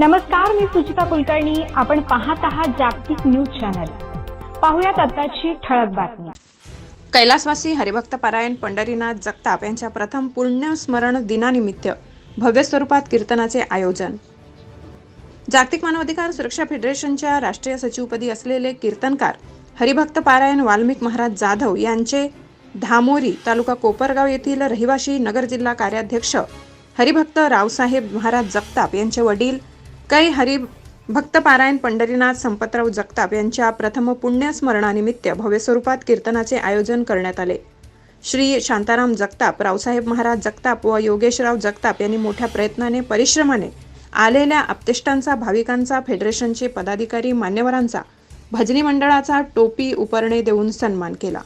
नमस्कार मी सुचिता कुलकर्णी. आपण पाहत आहात जागतिक न्यूज चॅनल. पाहुयात आताची ठळक बातमी कैलासवासी हरिभक्त पारायण पंढरीनाथ जगताप यांच्या प्रथम पुण्यस्मरण दिनानिमित्त भव्य स्वरूपात कीर्तनाचे आयोजन. जागतिक मानवाधिकार सुरक्षा फेडरेशनच्या राष्ट्रीय सचिवपदी असलेले कीर्तनकार हरिभक्त पारायण वाल्मिक महाराज जाधव यांचे धामोरी तालुका कोपरगाव येथील रहिवाशी नगर जिल्हा कार्याध्यक्ष हरिभक्त रावसाहेब महाराज जगताप यांचे वडील कै हरी पारायण पंढरीनाथ संपतराव जगताप यांच्या प्रथम पुण्यस्मरणानिमित्त भव्य स्वरूपात कीर्तनाचे आयोजन करण्यात आले. श्री शांताराम जगताप रावसाहेब महाराज जगताप व योगेशराव जगताप यांनी मोठ्या प्रयत्नाने परिश्रमाने आलेल्या आपतिष्टांचा भाविकांचा फेडरेशनचे पदाधिकारी मान्यवरांचा भजनी मंडळाचा टोपी उपरणे देऊन सन्मान केला.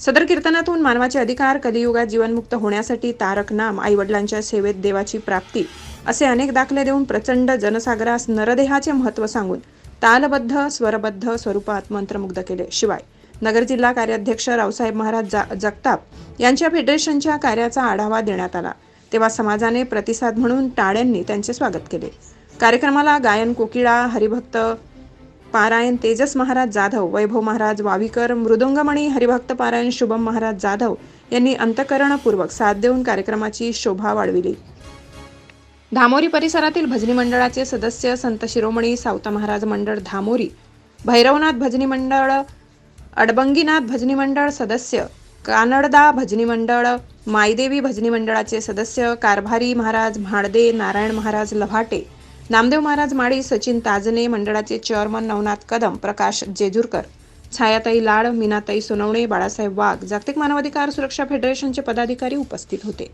सदर कीर्तनातून मानवाचे अधिकार कलियुगात जीवनमुक्त होण्यासाठी तारक नाम आईवडिलांच्या सेवेत देवाची प्राप्ती असे अनेक दाखले देऊन प्रचंड जनसागरास नरदेहाचे महत्त्व सांगून तालबद्ध स्वरबद्ध स्वरूपात मंत्रमुग्ध केले. शिवाय नगर जिल्हा कार्याध्यक्ष रावसाहेब महाराज जा जगताप यांच्या फेडरेशनच्या कार्याचा आढावा देण्यात आला. तेव्हा समाजाने प्रतिसाद म्हणून टाळ्यांनी त्यांचे स्वागत केले. कार्यक्रमाला गायन कोकिळा हरिभक्त पारायण तेजस महाराज जाधव वैभव महाराज वावीकर मृदुंगमणी हरिभक्त पारायण शुभम महाराज जाधव यांनी अंतकरणपूर्वक साथ देऊन कार्यक्रमाची शोभा वाढविली. धामोरी परिसरातील भजनी मंडळाचे सदस्य संत शिरोमणी सावता महाराज मंडळ धामोरी भैरवनाथ भजनी मंडळ अडबंगीनाथ भजनी मंडळ सदस्य कानडदा भजनी मंडळ मायदेवी भजनी मंडळाचे सदस्य कारभारी महाराज म्हाडदे नारायण महाराज लव्हाटे नामदेव महाराज माळी सचिन ताजने मंडळाचे चेअरमन नवनाथ कदम प्रकाश जेजूरकर छायाताई लाड मीनाताई सोनवणे बाळासाहेब वाघ जागतिक मानवाधिकार सुरक्षा फेडरेशनचे पदाधिकारी उपस्थित होते.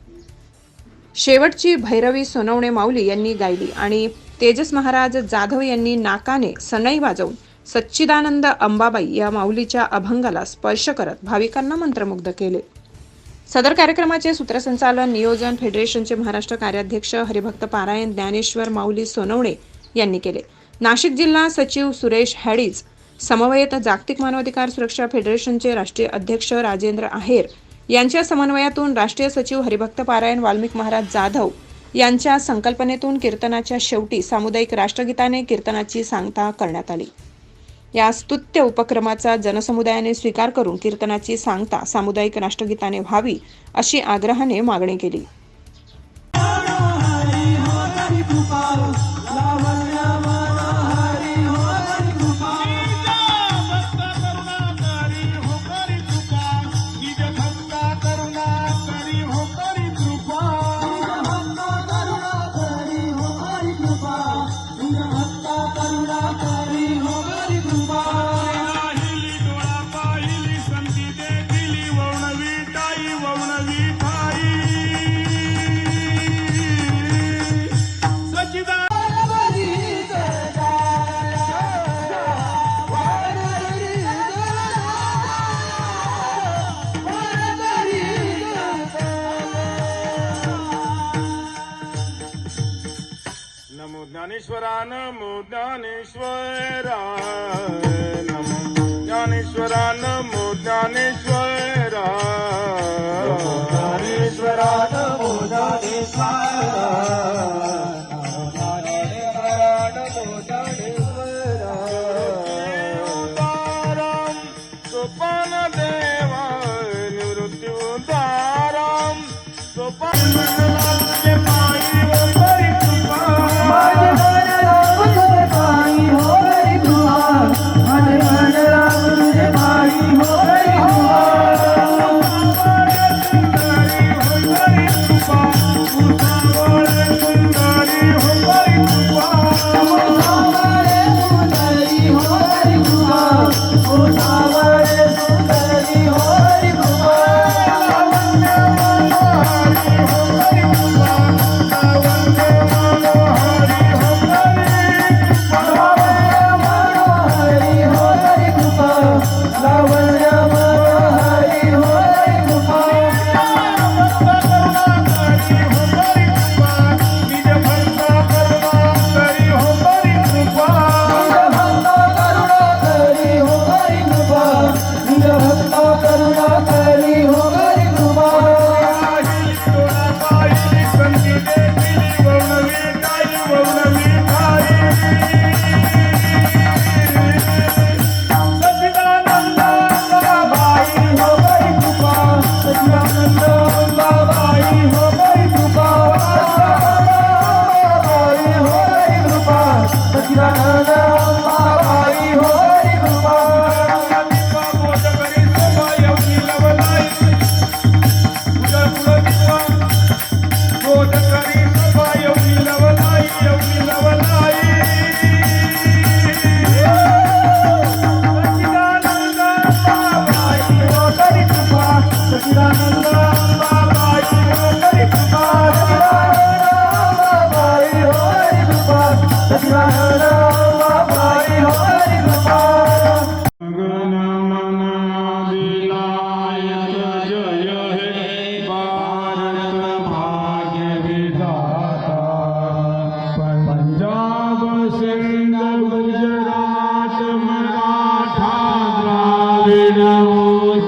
शेवटची भैरवी सोनवणे माऊली यांनी गायली आणि तेजस महाराज जाधव यांनी नाकाने सनई वाजवून सच्चिदानंद अंबाबाई या माऊलीच्या अभंगाला स्पर्श करत भाविकांना मंत्रमुग्ध केले. सदर कार्यक्रमाचे सूत्रसंचालन नियोजन फेडरेशनचे महाराष्ट्र कार्याध्यक्ष हरिभक्त पारायण ज्ञानेश्वर माऊली सोनवणे यांनी केले. नाशिक जिल्हा सचिव सुरेश हॅडीज समवेत जागतिक मानवाधिकार सुरक्षा फेडरेशनचे राष्ट्रीय अध्यक्ष राजेंद्र आहेर यांच्या समन्वयातून राष्ट्रीय सचिव हरिभक्त पारायण वाल्मिक महाराज जाधव यांच्या संकल्पनेतून कीर्तनाच्या शेवटी सामुदायिक राष्ट्रगीताने कीर्तनाची सांगता करण्यात आली. या स्तुत्य उपक्रमाचा जनसमुदायाने स्वीकार करून कीर्तनाची सांगता सामुदायिक राष्ट्रगीताने व्हावी अशी आग्रहाने मागणी केली. नमो ज्ञानेश्वरा नमो ज्ञानेश्वरा नमो ज्ञानेश्वरा नमो ज्ञानेश्वरा ज्ञानेश्वरा नमो ज्ञानेश्वरा सोपान देवा निवृत्ती उदाराम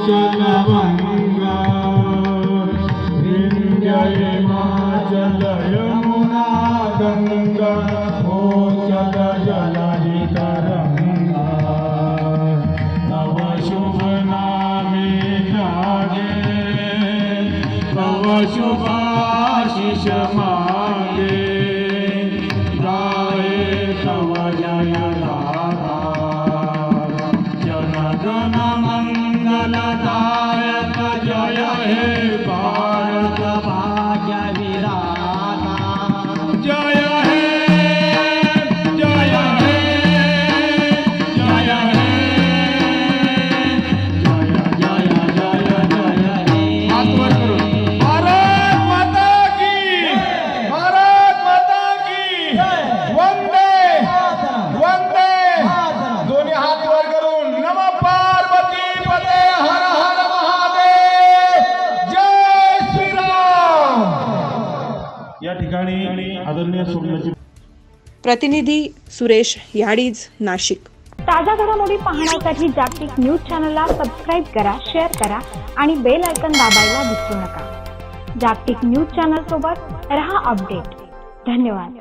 चरण आदरणीय प्रतिनिधी सुरेश याडीज नाशिक. ताज्या घडामोडी पाहण्यासाठी जागतिक न्यूज चॅनलला सबस्क्राईब करा शेअर करा आणि बेल आयकन दाबायला विसरू नका. जागतिक न्यूज चॅनल सोबत रहा अपडेट. धन्यवाद.